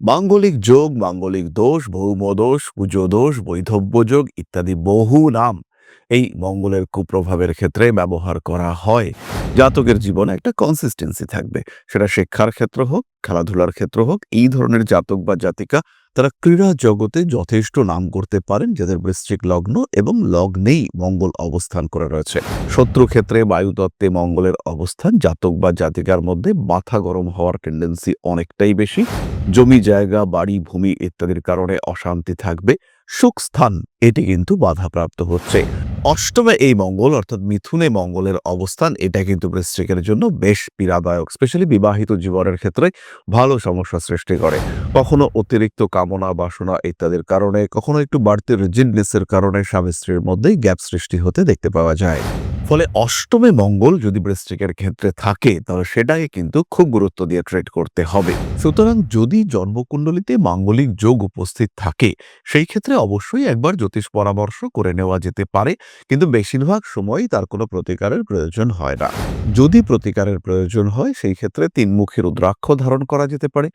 মাঙ্গলিক যোগ, মাঙ্গলিক দোষ, ভৌম দোষ পুজো দোষ, বৈধব্য যোগ ইত্যাদি বহু নাম এই মঙ্গলের কুপ্রভাবের ক্ষেত্রে ব্যবহার করা হয়। জাতকের জীবনে একটা কনসিস্টেন্সি থাকবে। সেটা শিক্ষার ক্ষেত্র হোক, খেলাধুলার ক্ষেত্র হোক, এই ধরনের জাতক বা জাতিকা তারা ক্রীড়া জগতে যথেষ্ট নাম করতে পারেন, যাদের বৃশ্চিক লগ্ন এবং লগ্নেই মঙ্গল অবস্থান করে রয়েছে। শত্রু ক্ষেত্রে বায়ুতত্ত্বে মঙ্গলের অবস্থান, জাতক বা জাতিকার মধ্যে মাথা গরম হওয়ার টেন্ডেন্সি অনেকটাই বেশি। জমি জায়গা, বাড়ি, ভূমি ইত্যাদির কারণে অশান্তি থাকবে। সুখ স্থান, এটি কিন্তু বাধাপ্রাপ্ত হচ্ছে। অষ্টমে এই মঙ্গল, অর্থাৎ মিথুনে মঙ্গলের অবস্থান, এটা কিন্তু বৃশ্চিকের জন্য বেশ পীড়াদায়ক স্পেশালি বিবাহিত জীবনের ক্ষেত্রে ভালো সমস্যা সৃষ্টি করে। কখনো অতিরিক্ত কামনা, বাসনা ইত্যাদির কারণে, কখনো একটু বাড়তি রিজিডনেসের কারণে স্বামী স্ত্রীর মধ্যেই গ্যাপ সৃষ্টি হতে দেখতে পাওয়া যায়। ফলে অষ্টমে মঙ্গল যদি বৃশ্চিকের ক্ষেত্রে থাকে, তাহলে সেটাকে কিন্তু খুব গুরুত্ব দিয়ে ট্রেড করতে হবে। সুতরাং যদি জন্মকুণ্ডলিতে মাঙ্গলিক যোগ উপস্থিত থাকে, সেই ক্ষেত্রে অবশ্যই একবার জ্যোতিষ পরামর্শ করে নেওয়া যেতে পারে, কিন্তু বেশিরভাগ সময়ই তার কোনো প্রতিকারের প্রয়োজন হয় না। যদি প্রতিকারের প্রয়োজন হয়, সেই ক্ষেত্রে তিনমুখী রুদ্রাক্ষ ধারণ করা যেতে পারে।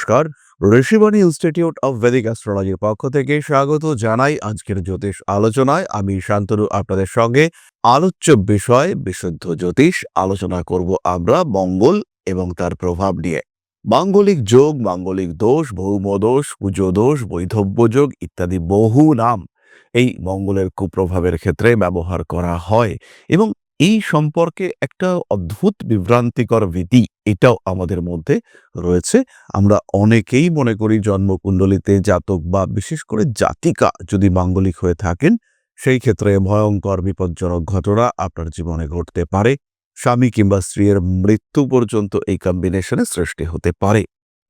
নমস্কার। ঋষিবাণী ইনস্টিটিউট অফ ভেদিক অ্যাস্ট্রোলজির পক্ষ থেকে স্বাগত জানাই আজকের জ্যোতিষ আলোচনায়। আমি শান্তনু, আপনাদের সঙ্গে আলোচ্য বিষয় বিশুদ্ধ জ্যোতিষ আলোচনা করব আমরা মঙ্গল এবং তার প্রভাব নিয়ে। মাঙ্গলিক যোগ, মাঙ্গলিক দোষ, ভৌম দোষ পুজো দোষ, বৈধব্য যোগ ইত্যাদি বহু নাম এই মঙ্গলের কুপ্রভাবের ক্ষেত্রে ব্যবহার করা হয় এবং এই সম্পর্কে একটা অদ্ভুত বিভ্রান্তিকর ভীতি এটাও আমাদের মধ্যে রয়েছে। আমরা অনেকেই মনে করি জন্মকুণ্ডলিতে জাতক বা বিশেষ করে জাতিকা যদি মাঙ্গলিক হয়ে থাকেন, সেই ক্ষেত্রে ভয়ঙ্কর বিপজ্জনক ঘটনা আপনার জীবনে ঘটতে পারে। স্বামী কিংবা স্ত্রীর মৃত্যু পর্যন্ত এই কম্বিনেশনে সৃষ্টি হতে পারে।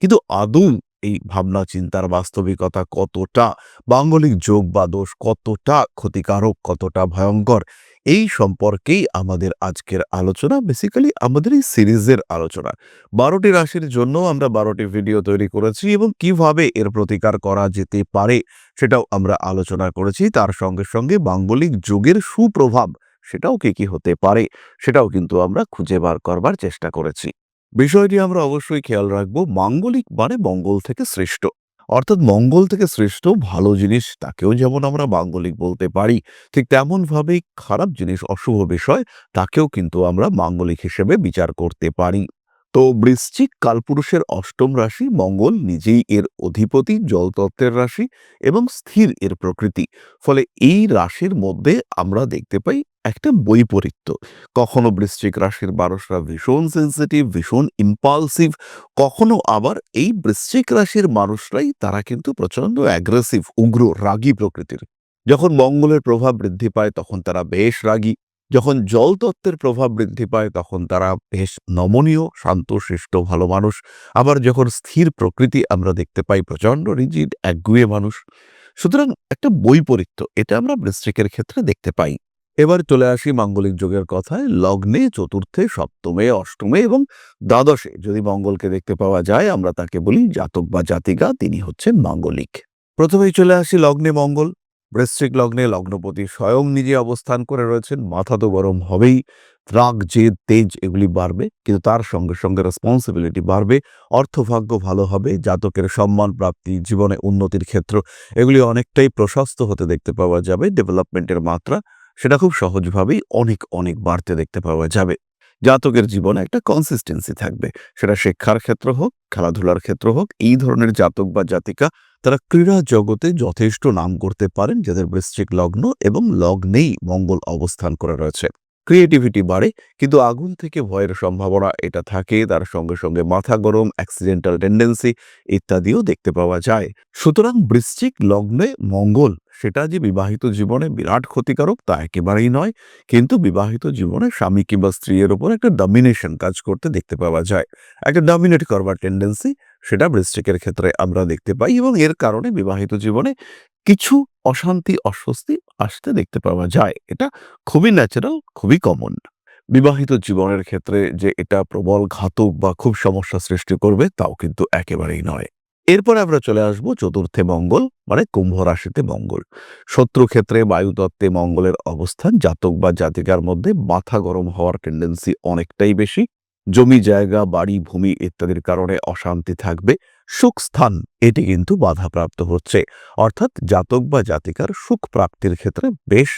কিন্তু আদৌ এই ভাবনা চিন্তার বাস্তবিকতা কতটা? মাঙ্গলিক যোগ বা দোষ কতটা? ক্ষতিকারক কতটা? ভয়ঙ্কর? এই সম্পর্কেই আমাদের আজকের আলোচনা। বেসিক্যালি আমাদের এই সিরিজের আলোচনা। বারোটি রাশির জন্য আমরা বারোটি ভিডিও তৈরি করেছি এবং কীভাবে এর প্রতিকার করা যেতে পারে সেটাও আমরা আলোচনা করেছি। তার সঙ্গে সঙ্গে মাঙ্গলিক যুগের সুপ্রভাব সেটাও কি কি হতে পারে সেটাও কিন্তু আমরা খুঁজে বার করবার চেষ্টা করেছি। বিষয়টি আমরা অবশ্যই খেয়াল রাখব, মাঙ্গলিক মানে মঙ্গল থেকে শ্রেষ্ঠ। অর্থাৎ মঙ্গল থেকে শ্রেষ্ঠ ভালো জিনিস তাকেও যেমন আমরা মাঙ্গলিক বলতে পারি, ঠিক তেমনভাবেই খারাপ জিনিস, অশুভ বিষয় তাকেও কিন্তু আমরা মাঙ্গলিক হিসেবে বিচার করতে পারি। তো বৃশ্চিক কালপুরুষের অষ্টম রাশি মঙ্গল নিজেই এর অধিপতি, জলতত্ত্বের রাশি এবং স্থির এর প্রকৃতি। ফলে এই রাশির মধ্যে আমরা দেখতে পাই একটা বৈপরীত্য। কখনো বৃশ্চিক রাশির মানুষরা ভীষণ সেন্সিটিভ ভীষণ ইম্পালসিভ কখনো আবার এই বৃশ্চিক রাশির মানুষরাই তারা কিন্তু প্রচণ্ড অ্যাগ্রেসিভ উগ্র, রাগী প্রকৃতির। যখন মঙ্গলের প্রভাব বৃদ্ধি পায় তখন তারা বেশ রাগী। যখন জল তত্ত্বের প্রভাব বৃদ্ধি পায়, তখন তারা বেশ নমনীয় শান্ত শিষ্ট ভালো মানুষ। আবার যখন স্থির প্রকৃতি আমরা দেখতে পাই প্রচণ্ড রিজিড, একগুয়ে মানুষ। সুতরাং একটা বৈপরীত্য, এটা আমরা বৃশ্চিকের ক্ষেত্রে দেখতে পাই। এবার চলে আসি মাঙ্গলিক যোগের কথায়। লগ্নে চতুর্থে, সপ্তমে, অষ্টমে এবং দ্বাদশে যদি মঙ্গলকে দেখতে পাওয়া যায়, আমরা তাকে বলি জাতক বা জাতিকা, তিনি হচ্ছেন মাঙ্গলিক। প্রথমেই চলে আসি লগ্নে মঙ্গল। বৃশ্চিক লগ্নে লগ্নপতি স্বয়ং নিজে অবস্থান করে রয়েছেন, মাথা তো গরম হবেই। রাগ, জেদ, তেজ এগুলি বাড়বে, কিন্তু তার সঙ্গে সঙ্গে রেসপন্সিবিলিটি বাড়বে, অর্থভাগ্য ভালো হবে, জাতকের সম্মান প্রাপ্তি, জীবনে উন্নতির ক্ষেত্র এগুলি অনেকটাই প্রশস্ত হতে দেখতে পাওয়া যাবে ডেভেলপমেন্টের মাত্রা সেটা খুব সহজভাবেই অনেক অনেক বাড়তে দেখতে পাওয়া যাবে। জাতকের জীবনে একটা কনসিস্টেন্সি থাকবে, সেটা শিক্ষার ক্ষেত্র হোক, খেলাধুলার ক্ষেত্র হোক, এই ধরনের জাতক বা জাতিকা তারা ক্রীড়া জগতে যথেষ্ট নাম করতে পারেন, যাদের বৃশ্চিক লগ্ন এবং লগ্নেই মঙ্গল অবস্থান করে রয়েছে। ক্রিয়েটিভিটি বাড়ে, কিন্তু আগুন থেকে ভয়ের সম্ভাবনা এটা থাকে। তার সঙ্গে সঙ্গে মাথা গরম অ্যাক্সিডেন্টাল টেন্ডেন্সি ইত্যাদিও দেখতে পাওয়া যায়। সুতরাং বৃশ্চিক লগ্নে মঙ্গল, সেটা যে বিবাহিত জীবনে বিরাট ক্ষতিকারক তা একেবারেই নয়, কিন্তু বিবাহিত জীবনে স্বামী কিংবা স্ত্রীর ওপর একটা ডমিনেশন কাজ করতে দেখতে পাওয়া যায়। একটা ডমিনেট করবার টেন্ডেন্সি সেটা বৃশ্চিকের ক্ষেত্রে আমরা দেখতে পাই এবং এর কারণে বিবাহিত জীবনে কিছু অশান্তি, অস্বস্তি আসতে দেখতে পাওয়া যায়। এটা খুবই ন্যাচারাল খুবই কমন বিবাহিত জীবনের ক্ষেত্রে যে এটা প্রবল ঘাতক বা খুব সমস্যা সৃষ্টি করবে, তাও কিন্তু একেবারেই নয়। এরপর আমরা চলে আসব চতুর্থে মঙ্গল মানে কুম্ভ রাশিতে মঙ্গল। শত্রু ক্ষেত্রে বায়ুতত্ত্বে মঙ্গলের অবস্থান, জাতক বা জাতিকার মধ্যে মাথা গরম হওয়ার টেন্ডেন্সি অনেকটাই বেশি। জমি, জায়গা, বাড়ি, ভূমি ইত্যাদির কারণে অশান্তি থাকবে। সুখ স্থান এটি কিন্তু বাধাপ্রাপ্ত হচ্ছে। অর্থাৎ জাতক বা জাতিকার সুখ প্রাপ্তির ক্ষেত্রে বেশ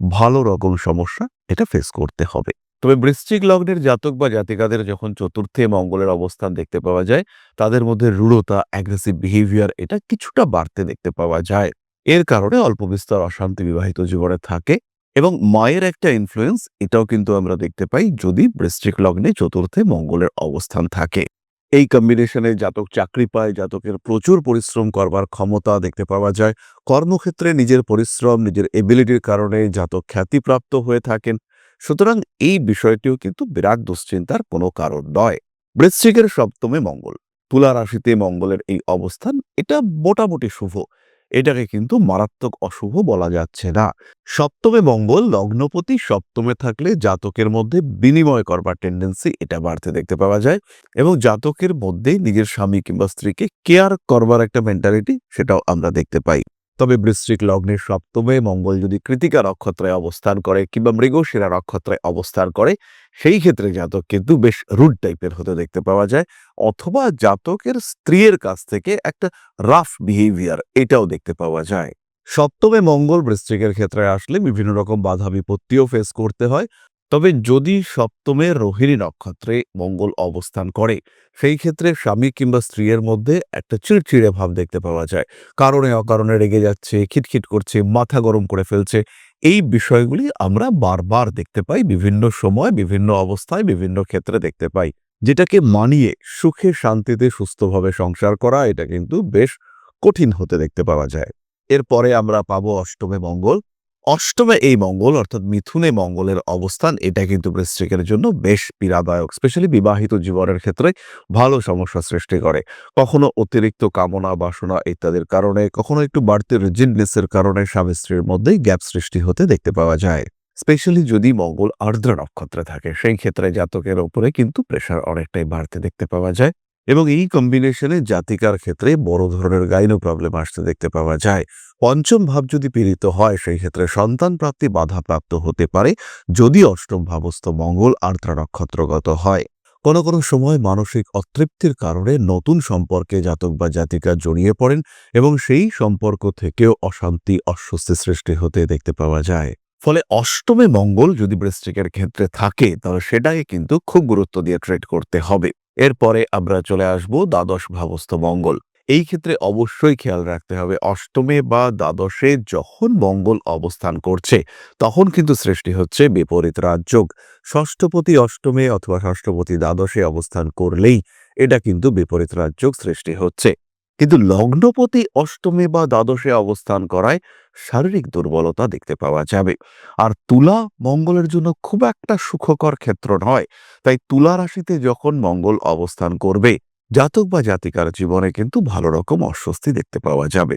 ভালো রকম সমস্যা এটা ফেস করতে হবে। তবে বৃশ্চিক লগ্নের জাতক বা জাতিকাদের যখন চতুর্থে মঙ্গলের অবস্থান দেখতে পাওয়া যায়, তাদের মধ্যে রূঢ়তা অ্যাগ্রেসিভ বিহেভিয়ার এটা কিছুটা বাড়তে দেখতে পাওয়া যায়। এর কারণে অল্প বিস্তর অশান্তি বিবাহিত জীবনে থাকে এবং মায়ের একটা ইনফ্লুয়েন্স এটাও কিন্তু আমরা দেখতে পাই যদি বৃশ্চিক লগ্নে চতুর্থে মঙ্গলের অবস্থান থাকে। এই কম্বিনেশনে জাতক চাকরি পায়, জাতকের প্রচুর পরিশ্রম করবার ক্ষমতা দেখতে পাওয়া যায়। কর্মক্ষেত্রে নিজের পরিশ্রম, নিজের এবিলিটির কারণে জাতক খ্যাতিপ্রাপ্ত হয়ে থাকেন। সুতরাং এই বিষয়টিও কিন্তু বিরাট দুশ্চিন্তার কোনো কারণ নয়। বৃশ্চিকের সপ্তমে মঙ্গল, তুলা রাশিতে মঙ্গলের এই অবস্থান, এটা মোটামুটি শুভ। এটাকে কিন্তু মারাত্মক অশুভ বলা যাচ্ছে না। সপ্তমে মঙ্গল, লগ্নপতি সপ্তমে থাকলে জাতকের মধ্যে বিনিময় করবার টেন্ডেন্সি এটা বাড়তে দেখতে পাওয়া যায় এবং জাতকের মধ্যে নিজের স্বামী কিংবা স্ত্রীকে কেয়ার করবার একটা মেন্টালিটি সেটাও আমরা দেখতে পাই। তবে বৃশ্চিক লগ্নের সপ্তমে মঙ্গল যদি কৃতিকা নক্ষত্রে অবস্থান করে কিংবা মৃগশিরা নক্ষত্রে অবস্থান করে, সেই ক্ষেত্রে জাতক কিন্তু বেশ রুড টাইপের হতে দেখতে পাওয়া যায়। অথবা জাতকের স্ত্রীর কাছ থেকে একটা রাফ বিহেভিয়ার এটাও দেখতে পাওয়া যায়। সপ্তমে মঙ্গল বৃশ্চিকের ক্ষেত্রে আসলে বিভিন্ন রকম বাধা বিপত্তিও ফেস করতে হয়। তবে যদি সপ্তমে রোহিণী নক্ষত্রে মঙ্গল অবস্থান করে, সেই ক্ষেত্রে স্বামী কিংবা স্ত্রীর মধ্যে একটা চিড়চিড়ে ভাব দেখতে পাওয়া যায়। কারণে অকারণে রেগে যাচ্ছে, খিটখিট করছে, মাথা গরম করে ফেলছে। এই বিষয়গুলি আমরা বারবার দেখতে পাই, বিভিন্ন সময়, বিভিন্ন অবস্থায়, বিভিন্ন ক্ষেত্রে দেখতে পাই। যেটাকে মানিয়ে সুখে শান্তিতে সুস্থভাবে সংসার করা, এটা কিন্তু বেশ কঠিন হতে দেখতে পাওয়া যায়। এরপরে আমরা পাবো অষ্টমে মঙ্গল। অষ্টমে এই মঙ্গল, অর্থাৎ মিথুনে মঙ্গলের অবস্থান, এটা কিন্তু বৃশ্চিকের জন্য বেশ পীড়াদায়ক স্পেশালি বিবাহিত জীবনের ক্ষেত্রে ভালো সমস্যা সৃষ্টি করে। কখনো অতিরিক্ত কামনা, বাসনা ইত্যাদির কারণে, কখনো একটু বাড়তি রিজিডনেসের কারণে স্বামী স্ত্রীর মধ্যেই গ্যাপ সৃষ্টি হতে দেখতে পাওয়া যায়। স্পেশালি যদি মঙ্গল আর্দ্র নক্ষত্রে থাকে, সেই ক্ষেত্রে জাতকের ওপরে কিন্তু প্রেশার অনেকটাই বাড়তে দেখতে পাওয়া যায়। এবং এই কম্বিনেশনে জাতিকার ক্ষেত্রে বড় ধরনের গাইনো প্রবলেম আসতে দেখতে পাওয়া যায়। পঞ্চম ভাব যদি পীড়িত হয়, সেই ক্ষেত্রে সন্তান প্রাপ্তি বাধাপ্রাপ্ত হতে পারে, যদি অষ্টম ভাবস্থ মঙ্গল আর্দ্রা নক্ষত্রগত হয়। কোনো কোনো সময় মানসিক অতৃপ্তির কারণে নতুন সম্পর্কে জাতক বা জাতিকা জড়িয়ে পড়েন এবং সেই সম্পর্ক থেকেও অশান্তি, অস্বস্তি সৃষ্টি হতে দেখতে পাওয়া যায়। ফলে অষ্টমে মঙ্গল যদি বৃশ্চিকের ক্ষেত্রে থাকে, তাহলে সেটাকে কিন্তু খুব গুরুত্ব দিয়ে ট্রেড করতে হবে। এরপরে আমরা চলে আসব দ্বাদশ ভাবস্থ মঙ্গল। এই ক্ষেত্রে অবশ্যই খেয়াল রাখতে হবে, অষ্টমে বা দ্বাদশে যখন মঙ্গল অবস্থান করছে, তখন কিন্তু সৃষ্টি হচ্ছে বিপরীত রাজযোগ। ষষ্ঠপতি অষ্টমে অথবা ষষ্ঠপতি দ্বাদশে অবস্থান করলেই এটা কিন্তু বিপরীত রাজযোগ সৃষ্টি হচ্ছে। কিন্তু লগ্নপতি অষ্টমে বা দ্বাদশে অবস্থান করায় শারীরিক দুর্বলতা দেখতে পাওয়া যাবে। আর তুলা মঙ্গলের জন্য খুব একটা সুখকর ক্ষেত্র নয়। তাই তুলা রাশিতে যখন মঙ্গল অবস্থান করবে, জাতক বা জাতিকার জীবনে কিন্তু ভালো রকম অস্বস্তি দেখতে পাওয়া যাবে।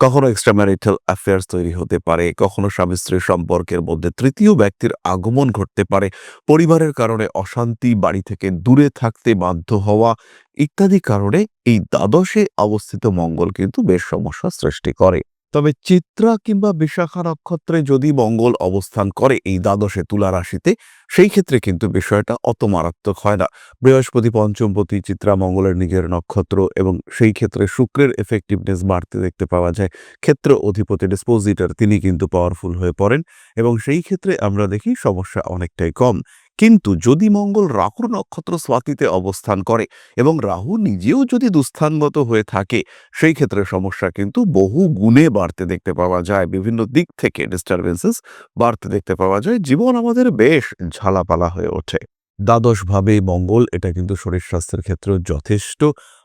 কখনো এক্সট্রা ম্যারিটাল অ্যাফেয়ার্স তৈরি হতে পারে, কখনো স্বামী স্ত্রীর সম্পর্কের মধ্যে তৃতীয় ব্যক্তির আগমন ঘটতে পারে, পরিবারের কারণে অশান্তি, বাড়ি থেকে দূরে থাকতে বাধ্য হওয়া ইত্যাদি কারণে এই দ্বাদশে অবস্থিত মঙ্গল কিন্তু বেশ সমস্যা সৃষ্টি করে। তবে চিত্রা কিংবা বিশাখা নক্ষত্রে যদি মঙ্গল অবস্থান করে এই দ্বাদশে তুলা রাশিতে, সেই ক্ষেত্রে কিন্তু বিষয়টা অত মারাত্মক হয় না। বৃহস্পতি, পঞ্চমপতি, চিত্রা, মঙ্গলের নিজের নক্ষত্র এবং সেই ক্ষেত্রে শুক্রের এফেক্টিভনেস বাড়তে দেখতে পাওয়া যায়। ক্ষেত্র অধিপতি ডিসপোজিটর তিনি কিন্তু পাওয়ারফুল হয়ে পড়েন এবং সেই ক্ষেত্রে আমরা দেখি সমস্যা অনেকটাই কম। কিন্তু যদি মঙ্গল রাহুর নক্ষত্র স্বাতিতে অবস্থান করে এবং রাহু নিজেও যদি দুস্থানগত হয়ে থাকে, সেই ক্ষেত্রে সমস্যা কিন্তু বহু গুণে বাড়তে দেখতে পাওয়া যায়। বিভিন্ন দিক থেকে ডিস্টারবেন্সেস বাড়তে দেখতে পাওয়া যায়। জীবন আমাদের বেশ ঝালাপালা হয়ে ওঠে। দ্বাদশভাবে মঙ্গল, এটা কিন্তু শরীর স্বাস্থ্যের ক্ষেত্রেও যথেষ্ট।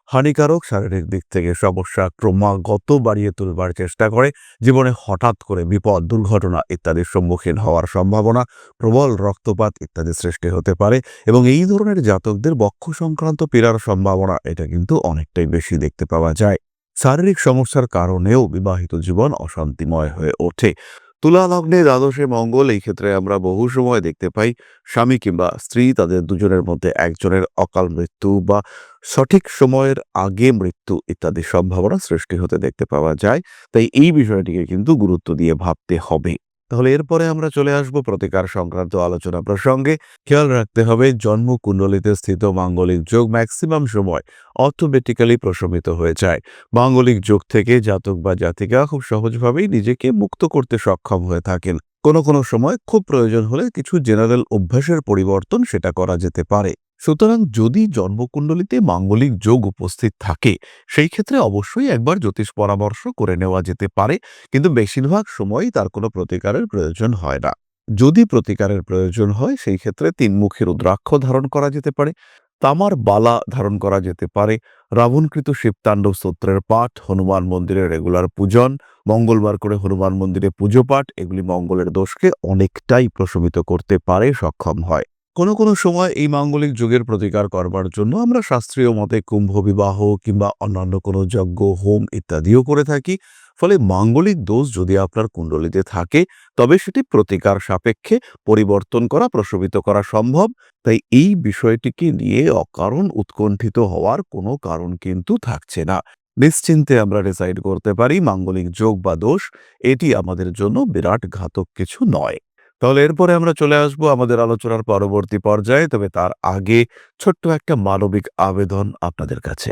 হানিকারক শারীরিক দিক থেকে সমস্যা ক্রমাগত বাড়িয়ে তুলবার চেষ্টা করে। জীবনে হঠাৎ করে বিপদ, দুর্ঘটনা ইত্যাদির সম্মুখীন হওয়ার সম্ভাবনা, প্রবল রক্তপাত ইত্যাদি সৃষ্টি হতে পারে এবং এই ধরনের জাতকদের বক্ষ সংক্রান্ত পীড়ার সম্ভাবনা এটা কিন্তু অনেকটাই বেশি দেখতে পাওয়া যায়। শারীরিক সমস্যার কারণেও বিবাহিত জীবন অশান্তিময় হয়ে ওঠে। তুলা লগ্নে দ্বাদশে মঙ্গল, এই ক্ষেত্রে আমরা বহু সময় দেখতে পাই স্বামী কিংবা স্ত্রী তাদের দুজনের মধ্যে একজনের অকাল মৃত্যু বা সঠিক সময়ের আগে মৃত্যু ইত্যাদি সম্ভাবনা সৃষ্টি হতে দেখতে পাওয়া যায়। তাই এই বিষয়টিকে কিন্তু গুরুত্ব দিয়ে ভাবতে হবে। তাহলে এরপরে আমরা চলে আসব প্রতিকার সংক্রান্ত আলোচনা প্রসঙ্গে। খেয়াল রাখতে হবে জন্ম কুণ্ডলিতে স্থিত মাঙ্গলিক যোগ ম্যাক্সিমাম সময় অটোমেটিক্যালি প্রশমিত হয়ে যায়। মাঙ্গলিক যোগ থেকে জাতক বা জাতিকা খুব সহজভাবেই নিজেকে মুক্ত করতে সক্ষম হয়ে থাকেন। কোনো কোনো সময় খুব প্রয়োজন হলে কিছু জেনারেল অভ্যাসের পরিবর্তন সেটা করা যেতে পারে। সুতরাং যদি জন্মকুণ্ডলিতে মাঙ্গলিক যোগ উপস্থিত থাকে, সেই ক্ষেত্রে অবশ্যই একবার জ্যোতিষ পরামর্শ করে নেওয়া যেতে পারে, কিন্তু বেশিরভাগ সময়ই তার কোনো প্রতিকারের প্রয়োজন হয় না। যদি প্রতিকারের প্রয়োজন হয়, সেই ক্ষেত্রে তিনমুখী রুদ্রাক্ষ ধারণ করা যেতে পারে, তামার বালা ধারণ করা যেতে পারে, রাবণকৃত শিবতাণ্ডব স্তোত্রের পাঠ, হনুমান মন্দিরে রেগুলার পূজন, মঙ্গলবার করে হনুমান মন্দিরে পুজো পাঠ, এগুলি মঙ্গলের দোষকে অনেকটাই প্রশমিত করতে পারে, সক্ষম হয়। কোনো কোনো সময় এই মাঙ্গলিক যুগের প্রতিকার করবার জন্য আমরা শাস্ত্রীয় মতে কুম্ভ বিবাহ কিংবা অন্যান্য কোনো যজ্ঞ, হোম ইত্যাদিও করে থাকি। ফলে মাঙ্গলিক দোষ যদি আপনার কুণ্ডলিতে থাকে, তবে সেটি প্রতিকার সাপেক্ষে পরিবর্তন করা প্রশমিত করা সম্ভব। তাই এই বিষয়টিকে নিয়ে অকারণ উৎকণ্ঠিত হওয়ার কোনো কারণ কিন্তু থাকছে না। নিশ্চিন্তে আমরা ডিসাইড করতে পারি মাঙ্গলিক যোগ বা দোষ, এটি আমাদের জন্য বিরাট ঘাতক কিছু নয়। তাহলে এরপরে আমরা চলে আসব আমাদের আলোচনার পরবর্তী পর্যায়ে, তবে তার আগে ছোট্ট একটা মানবিক আবেদন আপনাদের কাছে।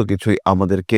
কিছুই আমাদেরকে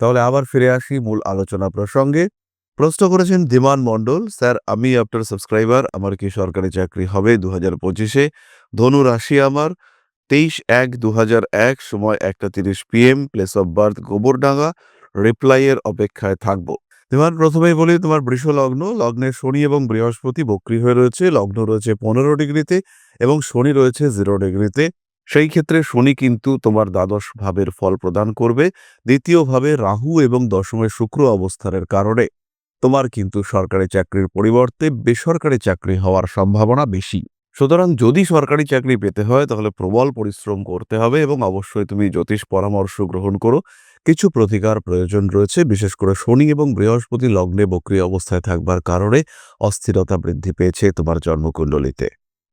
তাহলে আবার ফিরে আসি মূল আলোচনা প্রসঙ্গে। প্রশ্ন করেছেন ধীমান মণ্ডল, স্যার, আমি আপনার সাবস্ক্রাইবার। আমার কি সরকারি চাকরি হবে দু হাজার পঁচিশে? ধনু রাশি আমার, তেইশ এক দু হাজার এক, সময় একটা তিরিশ PM place of birth Gobardanga. রিপ্লাইয়ের অপেক্ষায় থাকব। ধীমান প্রথমেই বলি, তোমার বৃষ লগ্ন, লগ্নে শনি এবং বৃহস্পতি বক্রী হয়ে রয়েছে। লগ্ন রয়েছে পনেরো ডিগ্রিতে এবং শনি রয়েছে জিরো ডিগ্রিতে। সেই ক্ষেত্রে শনি কিন্তু তোমার দ্বাদশ ভাবের ফল প্রদান করবে। দ্বিতীয়ভাবে রাহু এবং দশমের শুক্র অবস্থানের কারণে তোমার কিন্তু সরকারি চাকরির পরিবর্তে বেসরকারি চাকরি হওয়ার সম্ভাবনা বেশি। সুতরাং যদি সরকারি চাকরি পেতে হয়, তাহলে প্রবল পরিশ্রম করতে হবে এবং অবশ্যই তুমি জ্যোতিষ পরামর্শ গ্রহণ করো। কিছু প্রতিকার প্রয়োজন রয়েছে, বিশেষ করে শনি এবং বৃহস্পতি লগ্নে বক্রিয় অবস্থায় থাকবার কারণে অস্থিরতা বৃদ্ধি পেয়েছে তোমার জন্মকুণ্ডলিতে।